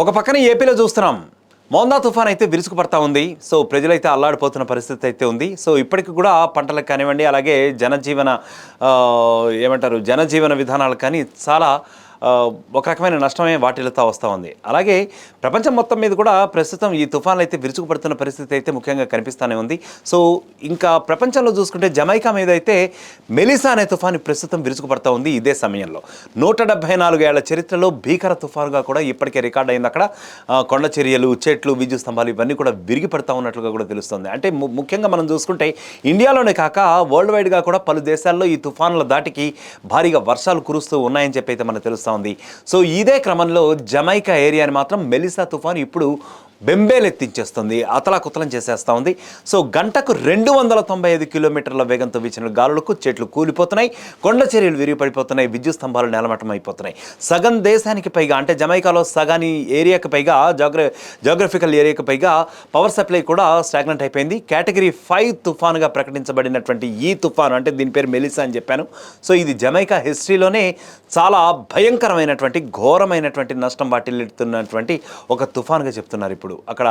ఒక పక్కన ఏపీలో చూస్తున్నాం. మోందా తుఫాన్ అయితే విరుచుకుపడతా ఉంది. సో ప్రజలైతే అల్లాడిపోతున్న పరిస్థితి అయితే ఉంది. సో ఇప్పటికి కూడా పంటలకు కానివ్వండి అలాగే జనజీవన ఏమంటారు జనజీవన విధానాలు కానీ చాలా ఒక రకమైన నష్టమే వాటిల్లుతా వస్తూ ఉంది. అలాగే ప్రపంచం మొత్తం మీద కూడా ప్రస్తుతం ఈ తుఫాన్లు అయితే విరుచుకుపడుతున్న పరిస్థితి అయితే ముఖ్యంగా కనిపిస్తూనే ఉంది. సో ఇంకా ప్రపంచంలో చూసుకుంటే జమైకా మీద అయితే మెలిసా అనే తుఫాను ప్రస్తుతం విరుచుకుపడుతూ ఉంది ఇదే సమయంలో. నూట డెబ్బై నాలుగు ఏళ్ళ చరిత్రలో భీకర తుఫానుగా కూడా ఇప్పటికే రికార్డ్ అయింది అక్కడ. కొండ చర్యలు చెట్లు విద్యుత్ స్తంభాలు ఇవన్నీ కూడా విరిగి పడతా ఉన్నట్లుగా కూడా తెలుస్తుంది. అంటే ము- ముఖ్యంగా మనం చూసుకుంటే ఇండియాలోనే కాక వరల్డ్ వైడ్గా కూడా పలు దేశాల్లో ఈ తుఫానుల దాటికి భారీగా వర్షాలు కురుస్తూ ఉన్నాయని చెప్పి అయితే మనకు ఉంది. సో ఇదే క్రమంలో జమైకా ఏరియాని మాత్రం మెలిసా తుఫాను ఇప్పుడు బెంబేలెత్తించేస్తుంది అతలాకుతలం చేసేస్తూ ఉంది. సో గంటకు రెండు వందల తొంభై ఐదు కిలోమీటర్ల వేగంతో వీచిన గాలులకు చెట్లు కూలిపోతున్నాయి కొండ చర్యలు విరిగిపడిపోతున్నాయి విద్యుత్ స్తంభాలు నేలమట్టం అయిపోతున్నాయి సగం దేశానికి పైగా అంటే జమైకాలో సగాని ఏరియాకి పైగా జాగ్ర జాగ్రఫికల్ ఏరియాకి పైగా పవర్ సప్లై కూడా స్టాగ్నెంట్ అయిపోయింది. కేటగిరీ ఫైవ్ తుఫానుగా ప్రకటించబడినటువంటి ఈ తుఫాను అంటే దీని పేరు మెలిసా అని చెప్పాను. సో ఇది జమైకా హిస్టరీలోనే చాలా భయంకరమైనటువంటి ఘోరమైనటువంటి నష్టం వాటిల్లుతున్నటువంటి ఒక తుఫాన్గా చెప్తున్నారు ఇప్పుడు. అక్కడ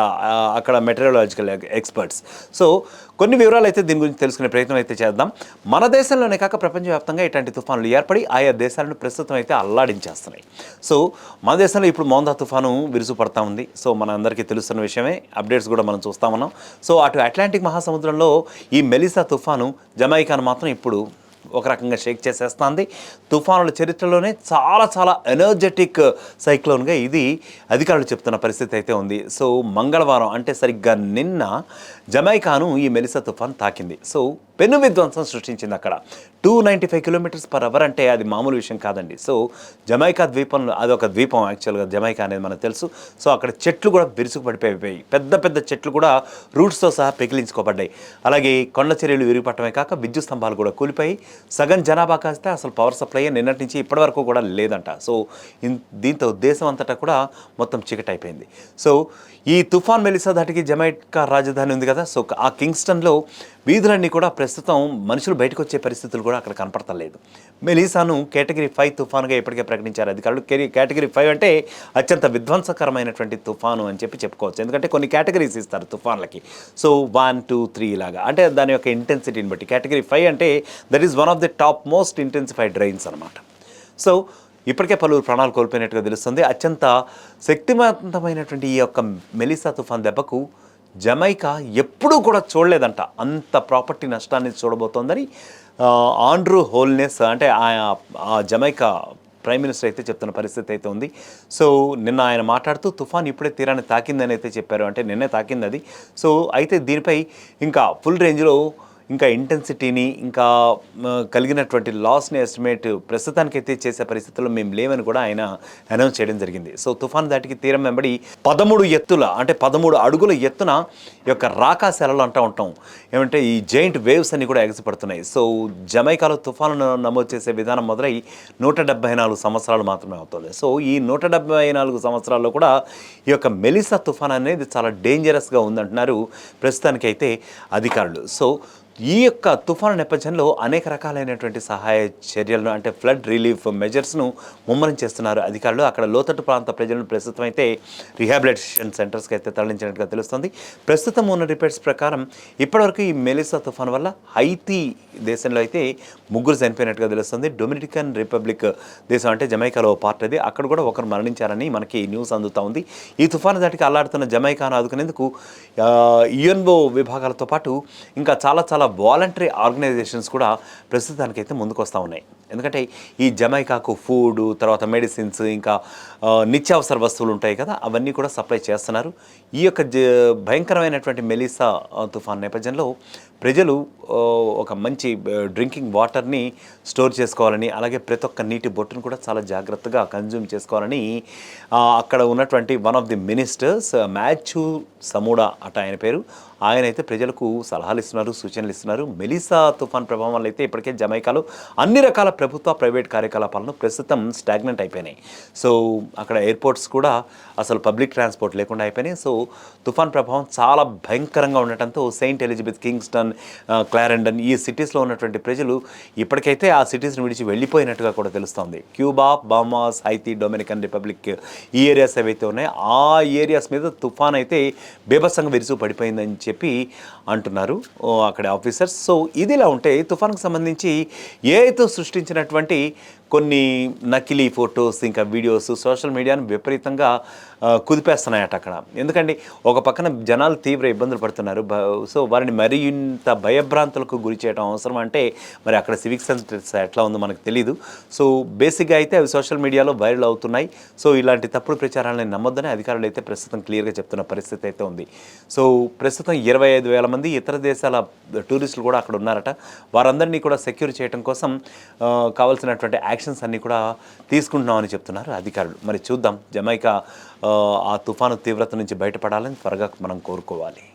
అక్కడ మెటీరియాలజికల్ ఎక్స్పర్ట్స్ సో కొన్ని వివరాలు అయితే దీని గురించి తెలుసుకునే ప్రయత్నం అయితే చేద్దాం. మన దేశంలోనే కాక ప్రపంచవ్యాప్తంగా ఇట్లాంటి తుఫానులు ఏర్పడి ఆయా దేశాలను ప్రస్తుతం అయితే అల్లాడించేస్తున్నాయి. సో మన దేశంలో ఇప్పుడు మోందా తుఫాను విరుసుపడతా ఉంది. సో మన అందరికీ తెలుస్తున్న విషయమే. అప్డేట్స్ కూడా మనం చూస్తామన్నాం సో అటు అట్లాంటిక్ మహాసముద్రంలో ఈ మెలిసా తుఫాను జమైకాను మాత్రం ఇప్పుడు ఒక రకంగా షేక్ చేసేస్తుంది. తుఫానుల చరిత్రలోనే చాలా చాలా ఎనర్జెటిక్ సైక్లోన్గా ఇది అధికారులు చెప్తున్న పరిస్థితి అయితే ఉంది. సో మంగళవారం అంటే సరిగ్గా నిన్న జమైకాను ఈ మెలిసా తుఫాన్ తాకింది. సో పెను విధ్వంసం సృష్టించింది అక్కడ. Two ninety five kilometres per hour అంటే అది మామూలు విషయం కాదండి. సో జమైకా ద్వీపంలో అది ఒక ద్వీపం యాక్చువల్గా జమైకా అనేది మనకు తెలుసు. సో అక్కడ చెట్లు కూడా బిరుసుకు పడిపోయిపోయాయి పెద్ద పెద్ద చెట్లు కూడా రూట్స్తో సహా పెకిలించుకోబడ్డాయి. అలాగే కొండ చర్యలు విరిగిపట్టమే కాక విద్యుత్ స్తంభాలు కూడా కూలిపోయి సగం జనాభా కాస్తే అసలు పవర్ సప్లై నిన్నటి నుంచి ఇప్పటి వరకు కూడా లేదంట. సో దీంతో దేశం అంతటా కూడా మొత్తం చీకటి అయిపోయింది సో ఈ తుఫాన్ మెలిసా దాటికి జమైకా రాజధాని ఉంది కదా సో ఆ కింగ్స్టన్లో వీధులన్నీ కూడా ప్రస్తుతం మనుషులు బయటకు వచ్చే పరిస్థితులు కూడా అక్కడ కనపడతలేదు మెలీసాను కేటగిరీ ఫైవ్ తుఫానుగా ఇప్పటికే ప్రకటించారు అధికారులు. కేటగిరీ ఫైవ్ అంటే అత్యంత విధ్వంసకరమైనటువంటి తుఫాను అని చెప్పి చెప్పుకోవచ్చు. ఎందుకంటే కొన్ని కేటగిరీస్ ఇస్తారు తుఫాన్లకి. సో వన్ టూ త్రీ ఇలాగా. అంటే దాని యొక్క ఇంటెన్సిటీని బట్టి. కేటగిరీ ఫైవ్ అంటే that is one of the top most intensified rains అనమాట సో ఇప్పటికే పలువురు ప్రాణాలు కోల్పోయినట్టుగా తెలుస్తుంది. అత్యంత శక్తివంతమైనటువంటి ఈ యొక్క మెలిసా తుఫాన్ దెబ్బకు జమైకా ఎప్పుడూ కూడా చూడలేదంట. అంత ప్రాపర్టీ నష్టాన్ని చూడబోతోందని ఆండ్రూ హోల్నెస్ అంటే ఆ జమైకా ప్రైమ్ మినిస్టర్ అయితే చెప్తున్న పరిస్థితి అయితే ఉంది. సో నిన్న ఆయన మాట్లాడుతూ తుఫాన్ ఇప్పుడే తీరాన్ని తాకిందని అయితే చెప్పారు. అంటే నిన్నే తాకింది అది. సో అయితే దీనిపై ఇంకా ఫుల్ రేంజ్లో ఇంకా ఇంటెన్సిటీని ఇంకా కలిగినటువంటి లాస్ని ఎస్టిమేట్ ప్రస్తుతానికైతే చేసే పరిస్థితుల్లో మేము లేవని కూడా ఆయన అనౌన్స్ చేయడం జరిగింది. సో తుఫాన్ దాటికి తీరం వెంబడి పదమూడు ఎత్తుల అంటే పదమూడు అడుగుల ఎత్తున ఈ యొక్క రాకాశాలలు అంటూ ఉంటాం. ఏమంటే ఈ జైంట్ వేవ్స్ అన్ని కూడా ఎగసిపడుతున్నాయి. సో జమైకాలో తుఫాను నమోదు చేసే విధానం మొదలై నూట డెబ్బై నాలుగు సంవత్సరాలు మాత్రమే అవుతుంది. సో ఈ నూట డెబ్బై నాలుగు సంవత్సరాల్లో కూడా ఈ యొక్క మెలిసా తుఫాన్ అనేది చాలా డేంజరస్గా ఉందంటున్నారు ప్రస్తుతానికైతే అధికారులు. సో ఈ యొక్క తుఫాను నేపథ్యంలో అనేక రకాలైనటువంటి సహాయ చర్యలను అంటే ఫ్లడ్ రిలీఫ్ మెజర్స్ను ముమ్మరం చేస్తున్నారు అధికారులు. అక్కడ లోతట్టు ప్రాంత ప్రజలను ప్రస్తుతం అయితే రిహాబిలిటేషన్ సెంటర్స్కి అయితే తరలించినట్టుగా తెలుస్తుంది. ప్రస్తుతం ఉన్న రిపోర్ట్స్ ప్రకారం ఇప్పటివరకు ఈ మెలిసా తుఫాన్ వల్ల హైతీ దేశంలో అయితే ముగ్గురు చనిపోయినట్టుగా తెలుస్తుంది. డొమినికన్ రిపబ్లిక్ దేశం అంటే జమైకాలో ఓ పార్ట్ అది. అక్కడ కూడా ఒకరు మరణించారని మనకి న్యూస్ అందుతూ ఉంది. ఈ తుఫాను దాటికి అల్లాడుతున్న జమైకాను ఆదుకునేందుకు యుఎన్ఓ విభాగాలతో పాటు ఇంకా చాలా చాలా వాలంటరీ ఆర్గనైజేషన్స్ కూడా ప్రస్తుతానికైతే ముందుకు వస్తూ ఉన్నాయి. ఎందుకంటే ఈ జమైకాకు ఫుడ్ తర్వాత మెడిసిన్స్ ఇంకా నిత్యావసర వస్తువులు ఉంటాయి కదా అవన్నీ కూడా సప్లై చేస్తున్నారు. ఈ యొక్క జ భయంకరమైనటువంటి మెలిసా తుఫాన్ నేపథ్యంలో ప్రజలు ఒక మంచి డ్రింకింగ్ వాటర్ని స్టోర్ చేసుకోవాలని అలాగే ప్రతి ఒక్క నీటి బొట్టును కూడా చాలా జాగ్రత్తగా కన్జ్యూమ్ చేసుకోవాలని అక్కడ ఉన్నటువంటి one of the ministers Matthew Samuda అట ఆయన పేరు. ఆయన అయితే ప్రజలకు సలహాలు ఇస్తున్నారు సూచనలు ఇస్తున్నారు. మెలిసా తుఫాన్ ప్రభావం వల్ల అయితే ఇప్పటికే జమైకాలో అన్ని రకాల ప్రభుత్వ ప్రైవేట్ కార్యకలాపాలను ప్రస్తుతం స్టాగ్నెంట్ అయిపోయినాయి. సో అక్కడ ఎయిర్పోర్ట్స్ కూడా అసలు పబ్లిక్ ట్రాన్స్పోర్ట్ లేకుండా అయిపోయినాయి. సో తుఫాన్ ప్రభావం చాలా భయంకరంగా ఉండటంతో సెయింట్ ఎలిజబెత్ కింగ్స్టన్ ఆ, క్లారెండన్ ఈ సిటీస్లో ఉన్నటువంటి ప్రజలు ఇప్పటికైతే ఆ సిటీస్ని విడిచి వెళ్ళిపోయినట్టుగా కూడా తెలుస్తోంది. Cuba Bahamas Haiti Dominican Republic ఈ ఏరియాస్ ఏవైతే ఉన్నాయో ఆ ఏరియాస్ మీద తుఫాన్ అయితే బీభత్సంగా విరుసు పడిపోయిందని చెప్పి అంటున్నారు అక్కడ ఆఫీసర్స్. సో ఇదిలా ఉంటే తుఫాన్కు సంబంధించి ఏఐతో సృష్టించినటువంటి కొన్ని నకిలీ ఫొటోస్ ఇంకా వీడియోస్ సోషల్ మీడియాను విపరీతంగా కుదిపేస్తున్నాయట అక్కడ. ఎందుకంటే ఒక పక్కన జనాలు తీవ్ర ఇబ్బందులు పడుతున్నారు. సో వారిని మరి ఇంత భయభ్రాంతులకు గురి చేయడం అవసరం అంటే మరి అక్కడ సివిక్ సెన్స్ ఎట్లా ఉందో మనకు తెలియదు సో బేసిక్గా అయితే అవి సోషల్ మీడియాలో వైరల్ అవుతున్నాయి. సో ఇలాంటి తప్పుడు ప్రచారాలను నమ్మొద్దని అధికారులు అయితే ప్రస్తుతం క్లియర్గా చెప్తున్న పరిస్థితి అయితే ఉంది. సో ప్రస్తుతం ఇరవై ఐదు వేల మంది ఇతర దేశాల టూరిస్టులు కూడా అక్కడ ఉన్నారట. వారందరినీ కూడా సెక్యూర్ చేయడం కోసం కావాల్సినటువంటి కావాల్సినటువంటి యాక్షన్స్ అన్నీ కూడా తీసుకుంటున్నామని చెప్తున్నారు అధికారులు. మరి చూద్దాం. జమైకా ఆ, ఆ తుఫాను తీవ్రత నుంచి బయటపడాలని త్వరగా మనం కోరుకోవాలి.